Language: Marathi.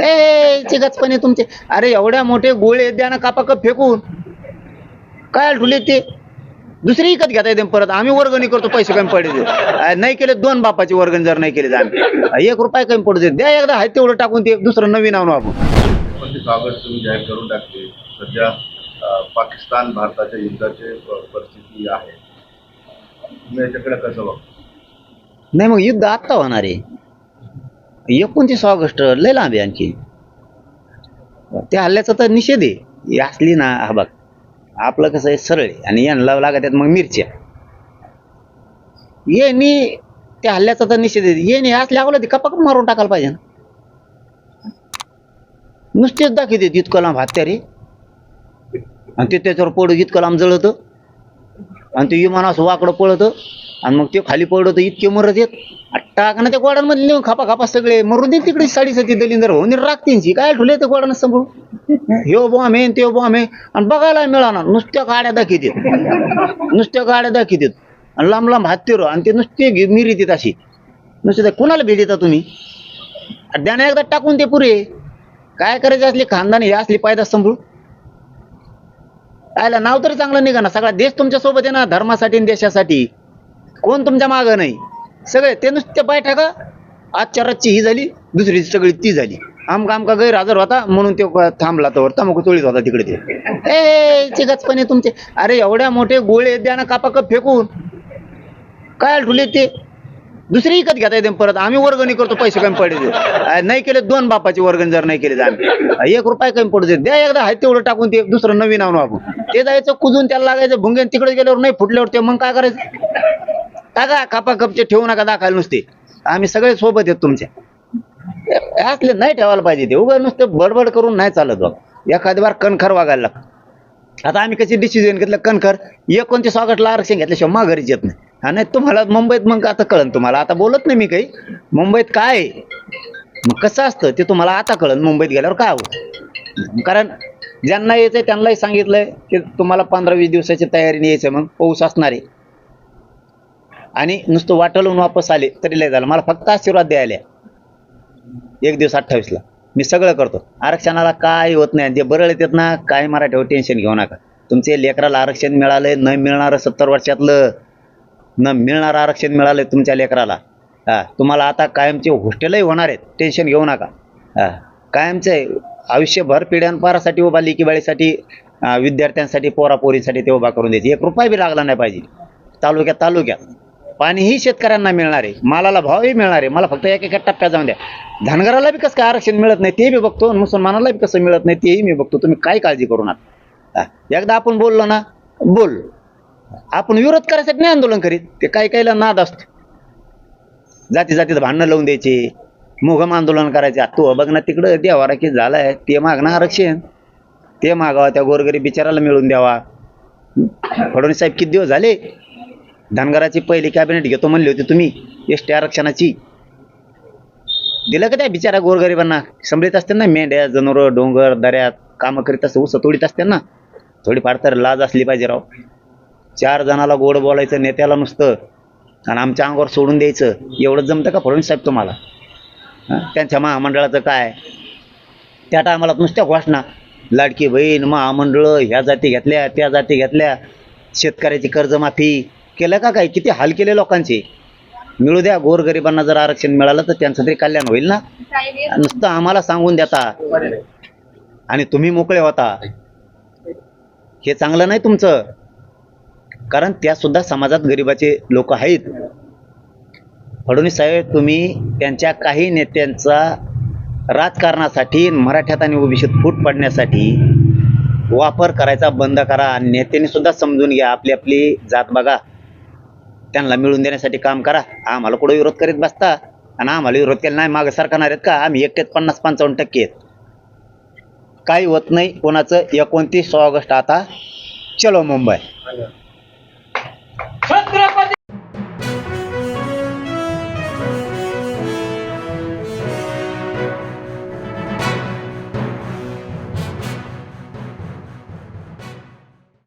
ए चिगचपणे तुमचे. अरे एवढ्या मोठे गोळे द्या ना कापा कप फेकून. काय ठुले ते? दुसरी विकत घेता येते परत. आम्ही वर्गणी करतो पैसे कमी पडले नाही केले दोन बापाची वर्गणी जर नाही केले तर आम्ही. एक रुपये कमी पडू दे. द्या एकदा आहे तेवढं टाकून ते दुसरं नवीन आणू आपण. कागद तुम्ही जाहीर करून टाकले? सध्या पाकिस्तान भारताच्या युद्धाची परिस्थिती आहे. तुम्ही याच्याकडे कसं बघता? नाही मग युद्ध आत्ता होणार आहे. एकोणतीस ऑगस्ट लय लांब आहे आणखी. त्या हल्ल्याचा तर निषेध आहे. असली ना हा बघ. आपलं कसं आहे सरळ आहे. आणि यांना लागत आहेत मग मिरच्या. येणी त्या हल्ल्याचा तर निषेध आहे. येणे असल्या अगोदर ते कपाक मारून टाकायला पाहिजे ना. नुसतेच दाखवते इतकं लांब हत्यारे. आणि ते त्याच्यावर पडू इतकं लांब जळतं. आणि ते विमान असं वाकडं पळतं. आणि मग ते खाली पडतं इतके मरत येत. टाक ना त्या गोडांमध्ये नेऊन खापा खापा सगळे मरून दे तिकडे साडीसाठी दलिंदर होऊन राखतींची काय ठुले ते गोडानं सांभाळून? ह्यो बॉम्ब आहे ते बॉम आहे आणि बघायला मिळाना नुसत्या गाड्या दाखवतात. नुसत्या गाड्या दाखवतात. आणि लांब लांब हत्तीर आणि ते नुसते मिरी देत अशी नुसते ते कुणाला भेट देता तुम्ही द्याने एकदा टाकून ते पुरे. काय करायचे असले खानदान हे असली पायदा संभळू आयला नाव तरी चांगलं निघा ना सगळा देश तुमच्यासोबत आहे ना धर्मासाठी आणि देशासाठी. कोण तुमच्या मागं नाही. सगळे ते नुसते पाय आजच्या रातची ही झाली दुसरी सगळी ती झाली. आमका आमका गैरहजर होता म्हणून तो थांबला तर तमाखू चोळीत होता तिकडे ते. ए चिगचपणे तुमचे. अरे एवढ्या मोठे गोळे द्या ना कापा कप फेकून. काय ठुले ते? दुसरी विकत घेता येते परत. आम्ही वर्गणी करतो पैसे कमी पडले नाही केले दोन बापाची वर्गणी जर नाही केले तर आम्ही. एक रुपये कमी पडू दे द्या एकदा हाय तेवढं टाकून ते दुसरं नवीन आणू आपण. ते जायचं कुजून त्याला लागायचं भुंगेन तिकडे गेल्यावर नाही फुटल्यावर ते. मग काय करायचं? टाका कापा कपचे ठेवू नका दाखवायला नुसते. आम्ही सगळे सोबत आहेत तुमच्या असले नाही ठेवायला पाहिजे ते. उभं नुसतं बडबड करून नाही चालत बघ एखादी बार कणखर वागायला लागतं. आता आम्ही कशी डिसिजन घेतलं? कणखर एकोणतीस ऑगस्टला आरक्षण घेतल्याशिवाय माघारीच येत नाही. हा नाही तुम्हाला मुंबईत मग आता कळन तुम्हाला. आता बोलत नाही मी काही. मुंबईत काय? आहे? मग कसं असतं? ते तुम्हाला आता कळन. मुंबईत गेल्यावर काय हवं कारण ज्यांना यायचंय त्यांनाही सांगितलंय की तुम्हाला पंधरा वीस दिवसाची तयारीने यायचं मग पाऊस असणार आहे. आणि नुसतं वाटलून वापस आले तरी लय झालं. मला फक्त आशीर्वाद द्यायला आहे. एक दिवस अठ्ठावीसला. मी सगळं करतो. आरक्षणाला काय होत नाही. जे बरं येतात ना काय मराठीवर टेन्शन घेऊ नका. तुमचे लेकराला आरक्षण मिळालंय न मिळणारं सत्तर वर्षातलं न मिळणारं आरक्षण मिळालंय तुमच्या लेकराला. हा तुम्हाला आता कायमचे हॉस्टेलही होणार आहेत. टेन्शन घेऊ नका. हा कायमचे आयुष्यभर पिढ्यांपारासाठी उभा लेकीबाळीसाठी विद्यार्थ्यांसाठी पोरापोरीसाठी ते उभा करून द्यायची. एक रुपया बी लागला नाही पाहिजे. तालुक्यात तालुक्यात. पाणीही शेतकऱ्यांना मिळणार आहे मालाला भावही मिळणार आहे. मला फक्त एक एका टप्प्यात जाऊन द्या. धनगराला बी कसं काय आरक्षण मिळत नाही ते बी बघतो. मुसलमानाला बी कसं मिळत नाही तेही मी बघतो. तुम्ही काय काळजी करू नका. एकदा आपण बोललो ना बोल. आपण विरोध करायसाठी नाही आंदोलन करीत. ते काही काहीला नाद असतो. जाती जातीत भांडणं लावून द्यायचे. मोघम आंदोलन करायचे. आ, बघ ना तिकडं देवारा की झालाय. ते मागणं आरक्षण. ते मागावं. त्या गोरगरीब बिचाराला मिळून द्यावा. फडणवीस साहेब किती दिवस झाले? धनगराची पहिली कॅबिनेट घेतो म्हणली होती तुम्ही एस टी आरक्षणाची. दिलं का त्या बिचारा गोरगरिबांना? संभळीत असते ना मेंढ्या जनावर डोंगर दऱ्यात कामं करीत असते उस तोडीत असते ना? थोडीफार तर लाज असली पाहिजे राव. चार जणाला गोड बोलायचं नेत्याला नुसतं. आणि आमच्या अंगावर सोडून द्यायचं. एवढं जमतं का फडणवीस साहेब तुम्हाला? त्यांच्या महामंडळाचं काय? त्या टायमाला नुसत्या घोषणा. लाडकी बहीण महामंडळं ह्या जाती घेतल्या त्या जाती घेतल्या. शेतकऱ्याची कर्जमाफी केलं का काय? किती हाल केले लोकांचे? मिळू द्या गोरगरिबांना जर आरक्षण मिळालं तर त्यांचं तरी कल्याण होईल ना? नुसतं आम्हाला सांगून देता. आणि तुम्ही मोकळे होता. हे चांगलं नाही तुमचं. कारण त्या सुद्धा समाजात गरिबाचे लोक आहेत. फडणवीस साहेब तुम्ही त्यांच्या काही नेत्यांचा राजकारणासाठी मराठ्यात आणि ओबीसीत फूट पडण्यासाठी वापर करायचा बंद करा. आणि नेत्यांनी सुद्धा समजून घ्या. आपली आपली जात बघा. त्यांना मिळून देण्यासाठी काम करा. आम्हाला कुठं विरोध करीत बसता? आणि आम्हाला विरोध केला नाही मागं सरकारणार आहेत का? आम्ही एकटेच पन्नास पंचावन्न टक्के आहेत. काही होत नाही. कोणाचं एकोणतीस ऑगस्ट आता चलो मुंबई.